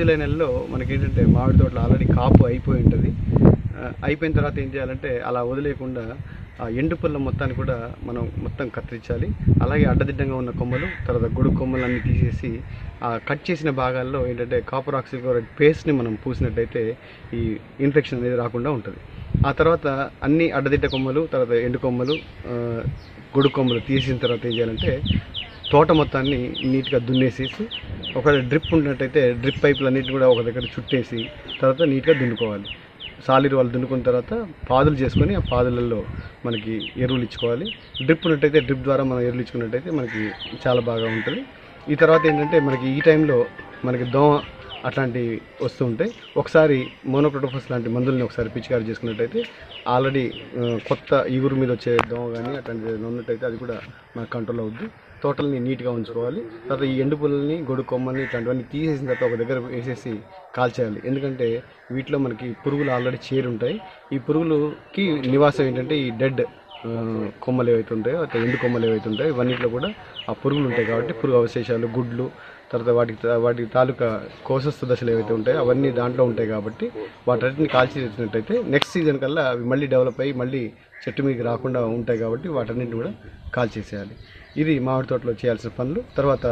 July నెలలో మనకి ఏంటంటే మామిడి తోటలో ఆల్రెడీ కాపు అయిపోయి ఉంటుంది. అయిపోయిన తర్వాత ఏం చేయాలంటే అలా వదిలేయకుండా ఆ ఎండు పుల్ల మొత్తాన్ని కూడా మనం మొత్తం కత్తిరించాలి. అలాగే అడ్డదిడ్డంగా ఉన్న కొమ్మలు తర్వాత గొడుగు కొమ్మలు తీసేసి ఆ కట్ చేసిన భాగాల్లో ఏంటంటే కాపర్ ఆక్సిక్లోరైడ్ పేస్ట్ని మనం పూసినట్టయితే ఈ ఇన్ఫెక్షన్ అనేది రాకుండా ఉంటుంది. ఆ తర్వాత అన్ని అడ్డదిడ్డ కొమ్మలు తర్వాత ఎండు కొమ్మలు గొడుగు కొమ్మలు తీసిన తర్వాత ఏం చేయాలంటే తోట మొత్తాన్ని నీట్గా దున్నేసేసి ఒక డ్రిప్ ఉన్నట్టయితే డ్రిప్ పైపులు అన్నిటి కూడా ఒక దగ్గర చుట్టేసి తర్వాత నీట్గా దున్నుకోవాలి. సాలిర్ వాళ్ళు దున్నుకున్న తర్వాత పాదులు చేసుకొని ఆ పాదులలో మనకి ఎరువులు ఇచ్చుకోవాలి. డ్రిప్ ఉన్నట్టయితే డ్రిప్ ద్వారా మనం ఎరువులు ఇచ్చుకున్నట్టయితే మనకి చాలా బాగా ఉంటుంది. ఈ తర్వాత ఏంటంటే మనకి ఈ టైంలో మనకి దోమ అట్లాంటివి వస్తూ ఉంటాయి. ఒకసారి మోనోక్రోటోఫస్ లాంటి మందుల్ని ఒకసారి పిచికారి చేసుకున్నట్టయితే ఆల్రెడీ కొత్త ఈగురు మీద వచ్చే దోమ కానీ అట్లాంటిది ఉన్నట్టయితే అది కూడా మనకు కంట్రోల్ అవుద్ది. తోటల్ని నీట్గా ఉంచుకోవాలి. తర్వాత ఈ ఎండు పుల్లల్ని గొడుగు కొమ్మల్ని ఇట్లాంటివన్నీ తీసేసిన తర్వాత ఒక దగ్గర వేసేసి కాల్చేయాలి. ఎందుకంటే వీటిలో మనకి పురుగులు ఆల్రెడీ చేరుంటాయి. ఈ పురుగులకి నివాసం ఏంటంటే ఈ డెడ్ కొమ్మలు ఏవైతే ఉంటాయో అట్లా ఎండు కొమ్మలు ఏవైతే ఉంటాయో ఇవన్నిట్లో కూడా ఆ పురుగులు ఉంటాయి కాబట్టి పురుగు అవశేషాలు గుడ్లు తర్వాత వాటికి వాటి తాలూకా కోసస్థ దశలు ఏవైతే ఉంటాయో అవన్నీ దాంట్లో ఉంటాయి కాబట్టి వాటన్నిటిని కాల్చి నెక్స్ట్ సీజన్ కల్లా అవి మళ్ళీ డెవలప్ అయ్యి మళ్ళీ చెట్టు మీదకి రాకుండా ఉంటాయి కాబట్టి వాటన్నిటిని కూడా కాల్చేసేయాలి. ఇది మామిడి తోటలో చేయాల్సిన పనులు. తర్వాత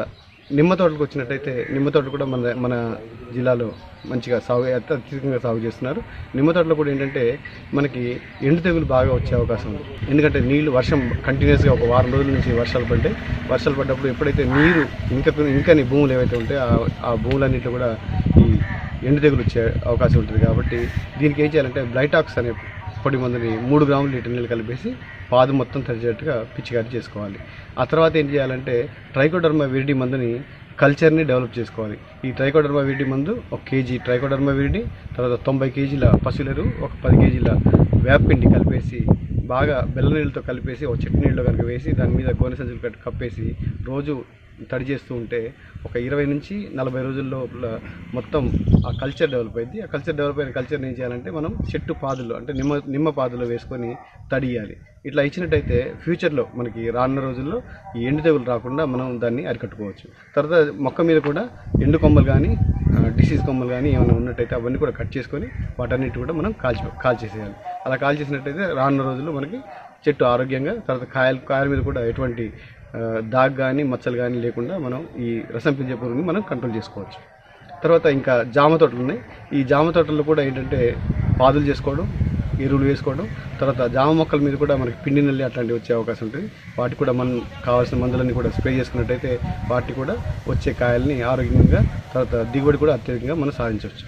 నిమ్మ తోటలకు వచ్చినట్టయితే నిమ్మ తోటలు కూడా మన మన జిల్లాలో మంచిగా సాగు అత్యధికంగా సాగు చేస్తున్నారు. నిమ్మ తోటలో కూడా ఏంటంటే మనకి ఎండు తెగులు బాగా వచ్చే అవకాశం ఉంది. ఎందుకంటే నీళ్ళు వర్షం కంటిన్యూస్గా ఒక వారం రోజుల నుంచి వర్షాలు పడ్డాయి. వర్షాలు పడ్డప్పుడు ఎప్పుడైతే నీరు ఇంకా ఇంకని భూములు ఏవైతే ఉంటాయో ఆ- ఆ భూములన్నింటిలో కూడా ఈ ఎండు తెగులు వచ్చే అవకాశం ఉంటుంది. కాబట్టి దీనికి ఏం చేయాలంటే బ్లైటాక్స్ అనే పొడి మందుని మూడు గ్రాములు లీటర్ నీళ్ళు కలిపేసి పాదు మొత్తం తడిచేట్టుగా పిచికారి చేసుకోవాలి. ఆ తర్వాత ఏం చేయాలంటే ట్రైకోడర్మా విరిడి మందుని కల్చర్ని డెవలప్ చేసుకోవాలి. ఈ ట్రైకోడర్మా విరిడి మందు ఒక కేజీ ట్రైకోడర్మా విరిడి తర్వాత తొంభై కేజీల పశువులెరు ఒక పది కేజీల వేపపిండి కలిపేసి బాగా బెల్ల నీళ్ళతో కలిపేసి ఒక చెట్టు నీళ్ళు కనుక వేసి దాని మీద గోనె సంచులు కట్టి కప్పేసి రోజు తడి చేస్తూ ఉంటే ఒక ఇరవై నుంచి నలభై రోజుల్లో మొత్తం ఆ కల్చర్ డెవలప్ అయింది ఆ కల్చర్ డెవలప్ అయిన కల్చర్ ఏం చేయాలంటే మనం చెట్టు పాదులు అంటే నిమ్మ నిమ్మ పాదులు వేసుకొని తడియాలి ఇట్లా ఇచ్చినట్టయితే ఫ్యూచర్లో మనకి రానున్న రోజుల్లో ఈ ఎండు తెగులు రాకుండా మనం దాన్ని అరికట్టుకోవచ్చు. తర్వాత మొక్క మీద కూడా ఎండు కొమ్మలు కానీ డిసీజ్ కొమ్మలు కానీ ఏమైనా ఉన్నట్టయితే అవన్నీ కూడా కట్ చేసుకొని వాటన్నిటి కూడా మనం కాల్చి కాల్చేసేయాలి. అలా కాల్చేసినట్టయితే రానున్న రోజుల్లో మనకి చెట్టు ఆరోగ్యంగా తర్వాత కాయలు కాయల మీద కూడా ఎటువంటి దాగ్ కానీ మచ్చలు కానీ లేకుండా మనం ఈ రసం పీల్చే పురుగుని మనం కంట్రోల్ చేసుకోవచ్చు. తర్వాత ఇంకా జామ తోటలు ఉన్నాయి. ఈ జామ తోటల్లో కూడా ఏంటంటే పాదులు చేసుకోవడం ఎరువులు వేసుకోవడం తర్వాత జామ మొక్కల మీద కూడా మనకి పిండి నల్లి అట్లాంటివి వచ్చే అవకాశం ఉంటుంది. వాటికి కూడా మనం కావాల్సిన మందులన్నీ కూడా స్ప్రే చేసుకున్నట్టయితే వాటికి కూడా వచ్చే కాయల్ని ఆరోగ్యంగా తర్వాత దిగుబడి కూడా అత్యధికంగా మనం సాధించవచ్చు.